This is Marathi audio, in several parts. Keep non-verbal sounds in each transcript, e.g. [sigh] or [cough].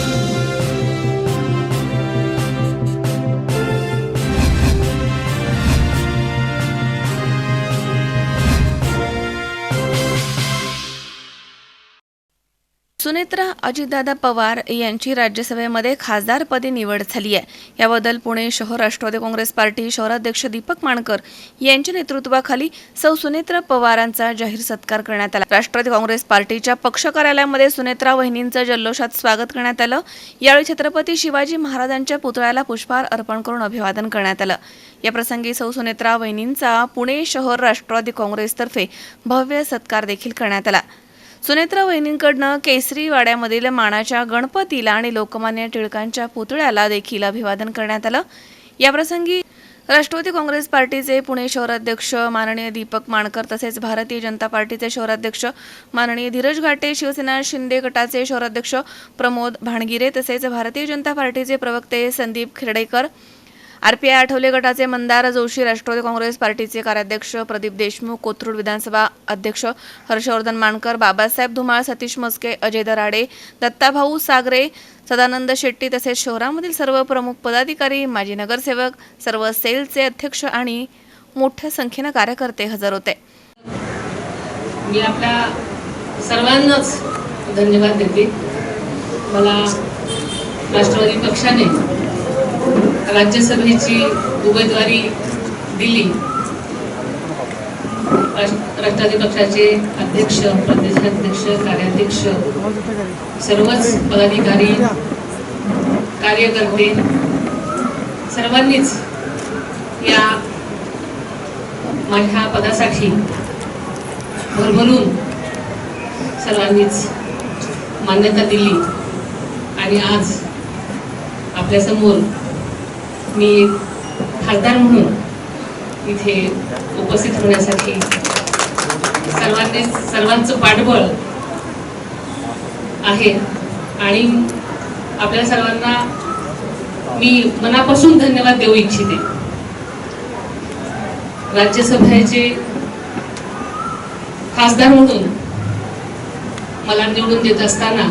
Thank you. सुनेत्रा अजितदादा पवार यांची राज्यसभेमध्ये खासदारपदी निवड झाली आहे. याबद्दल पुणे शहर राष्ट्रवादी काँग्रेस पार्टी शहराध्यक्ष दीपक माणकर यांच्या नेतृत्वाखाली सौ सुनेत्रा पवारांचा जाहीर सत्कार करण्यात आला. राष्ट्रवादी काँग्रेस पार्टीच्या पक्ष कार्यालयामध्ये सुनेत्रा वहिनींचं जल्लोषात स्वागत करण्यात आलं. यावेळी छत्रपती शिवाजी महाराजांच्या पुतळ्याला पुष्पहार अर्पण करून अभिवादन करण्यात आलं. याप्रसंगी सौ सुनेत्रा वहिनींचा पुणे शहर राष्ट्रवादी काँग्रेसतर्फे भव्य सत्कार देखील करण्यात आला. सुनेत्रा वहिनींकडनं केसरी वाड्यामधील मानाच्या गणपतीला आणि लोकमान्य टिळकांच्या पुतळ्याला देखील अभिवादन करण्यात आलं. याप्रसंगी राष्ट्रवादी काँग्रेस पार्टीचे पुणे शहराध्यक्ष माननीय दीपक माणकर तसेच भारतीय जनता पार्टीचे शहराध्यक्ष माननीय धीरज घाटे शिवसेना शिंदे गटाचे शहराध्यक्ष प्रमोद भाणगिरे तसेच भारतीय जनता पार्टीचे प्रवक्ते संदीप खिरडेकर आरपीआय आठवले गटाचे मंदार जोशी राष्ट्रवादी काँग्रेस पार्टीचे कार्याध्यक्ष प्रदीप देशमुख कोथरूड विधानसभा अध्यक्ष हर्षवर्धन मानकर बाबासाहेब धुमाळ सतीश मस्के अजय दराडे दत्ताभाऊ सागरे सदानंद शेट्टी तसेच शहरामधील सर्व प्रमुख पदाधिकारी माजी नगरसेवक सर्व सेलचे अध्यक्ष आणि मोठ्या संख्येनं कार्यकर्ते हजर होते. मी आपल्या सर्वांनाच धन्यवाद देते. मला राष्ट्रवादी पक्षाने राज्यसभेची उमेदवारी दिली. राष्ट्रवादी पक्षाचे अध्यक्ष प्रदेशाध्यक्ष कार्याध्यक्ष सर्वच पदाधिकारी कार्यकर्ते सर्वांनीच या माझ्या पदासाठी भरभरून सर्वांनीच मान्यता दिली. आणि आज आपल्यासमोर मी खासदार म्हणून इथे उपस्थित होण्यासाठी सर्वांनी सर्वांचं पाठबळ आहे. आणि आपल्या सर्वांना मी मनापासून धन्यवाद देऊ इच्छिते. राज्यसभेचे खासदार म्हणून मला निवडून देत असताना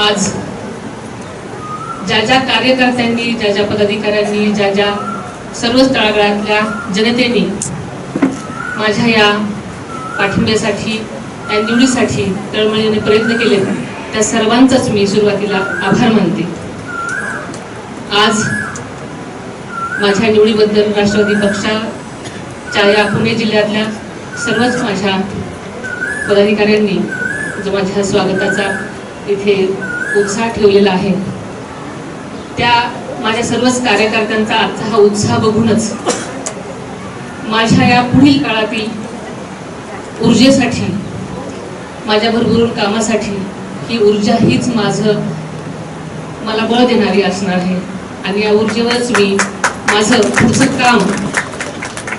आज ज्या ज्या कार्यकर्त्यांनी ज्या ज्या पदाधिकाऱ्यांनी ज्या ज्या सर्व तळागाळातल्या जनतेने माझ्या या पाठिंब्यासाठी या निवडीसाठी तळमळीने प्रयत्न केले त्या सर्वांचाच मी सुरुवातीला आभार मानते. आज माझ्या निवडीबद्दल राष्ट्रवादी पक्षाच्या या पुणे जिल्ह्यातल्या सर्वच माझ्या पदाधिकाऱ्यांनी जो माझ्या स्वागताचा इथे उत्साह ठेवलेला आहे त्या माझ्या सर्वच कार्यकर्त्यांचा आजचा हा उत्साह बघूनच माझ्या या पुढील काळातील ऊर्जेसाठी माझ्या भरभरून कामासाठी ही ऊर्जा हीच माझं मला बळ देणारी असणार आहे. आणि या ऊर्जेवरच मी माझं पुढचं काम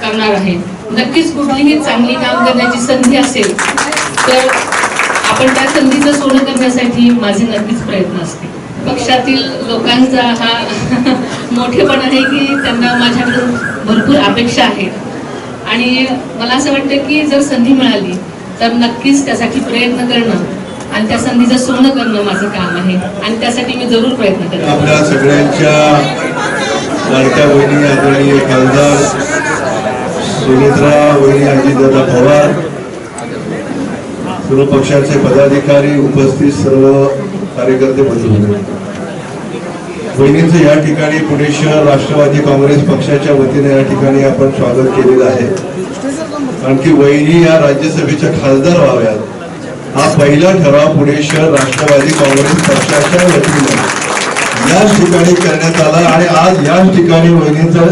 करणार आहे. नक्कीच कुठलीही चांगली काम करण्याची संधी असेल तर आपण त्या संधीचं सोनं करण्यासाठी माझे नक्कीच प्रयत्न असतील. पक्षातील लोकांचा हा [laughs] मोठेपण आहे की त्यांना माझ्याकडून भरपूर अपेक्षा आहेत. आणि मला असं वाटतं की जर संधी मिळाली तर नक्कीच त्यासाठी प्रयत्न करणं आणि त्या संधीचं सोनं करणं माझं काम आहे. आणि त्यासाठी मी जरूर प्रयत्न करेन आपल्या सगळ्यांच्या लाडक्या बहिणी आदरणीय खासदार सुमित्रा वहिनी अजितदादा पवार सर्व पक्षाचे पदाधिकारी उपस्थित सर्व कार्यकर्ते बंधू बहिणींचं या ठिकाणी पुणे शहर राष्ट्रवादी काँग्रेस पक्षाच्या वतीने या ठिकाणी आपण स्वागत केलेलं आहे. कारण की वहिनी या राज्यसभेच्या खासदार व्हाव्यात. हा पहिला ठराव पुणे शहर राष्ट्रवादी काँग्रेस पक्षाच्या वतीने याच ठिकाणी करण्यात आला आणि आज याच ठिकाणी वहिनींचा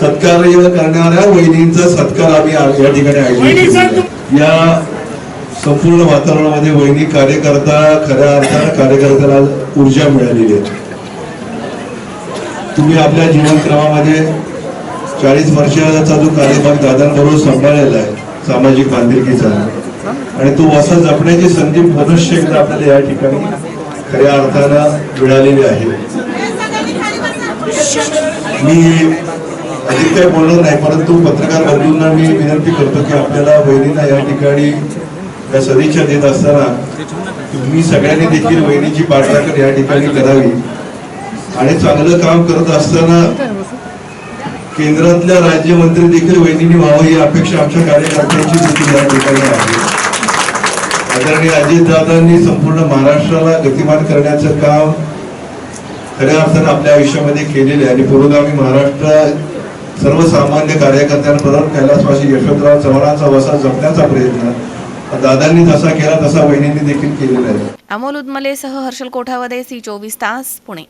सत्कार्य करणाऱ्या वहिनींचा सत्कार आम्ही आज या ठिकाणी आयोजित. या संपूर्ण वातावरणामध्ये वहिनी कार्यकर्ता खऱ्या अर्थानं कार्यकर्त्याला ऊर्जा मिळालेली आहे. तुम्ही आपल्या जीवनक्रमामध्ये चाळीस वर्षाचा जो कार्यभाग दादांबरोबर सांभाळलेला आहे सामाजिक बांधिलकीचा आणि तो असा जपण्याची संधी मनुष्य एकदा आपल्याला या ठिकाणी खऱ्या अर्थानं मिळालेली आहे. मी अधिक काही बोलणार नाही परंतु पत्रकार बंधूंना मी विनंती करतो की आपल्याला वहिनींना या ठिकाणी या सदिच्छा देत असताना तुम्ही सगळ्यांनी देखील वहिनीची पाठराखण या ठिकाणी करावी. आणि चांगलं काम करत असताना केंद्रातल्या राज्यमंत्री देखील वहिनी व्हावं ही अपेक्षा आमच्या कार्यकर्त्यांची देखील या ठिकाणी आहे. आदरणीय अजितदादांनी संपूर्ण महाराष्ट्राला गतिमान करण्याचं काम खऱ्या अर्थानं आपल्या आयुष्यामध्ये केलेले आणि पुरोगामी महाराष्ट्र सर्वसामान्य कार्यकर्त्यांबरोबर कैलासवासी यशवंतराव चव्हाणांचा वसा जपण्याचा प्रयत्न दादांनी जसा केला तसा वहिनींनी देखील केलेला आहे. अमोल उदमले सह हर्षल कोठावदे सी चोवीस तास पुणे.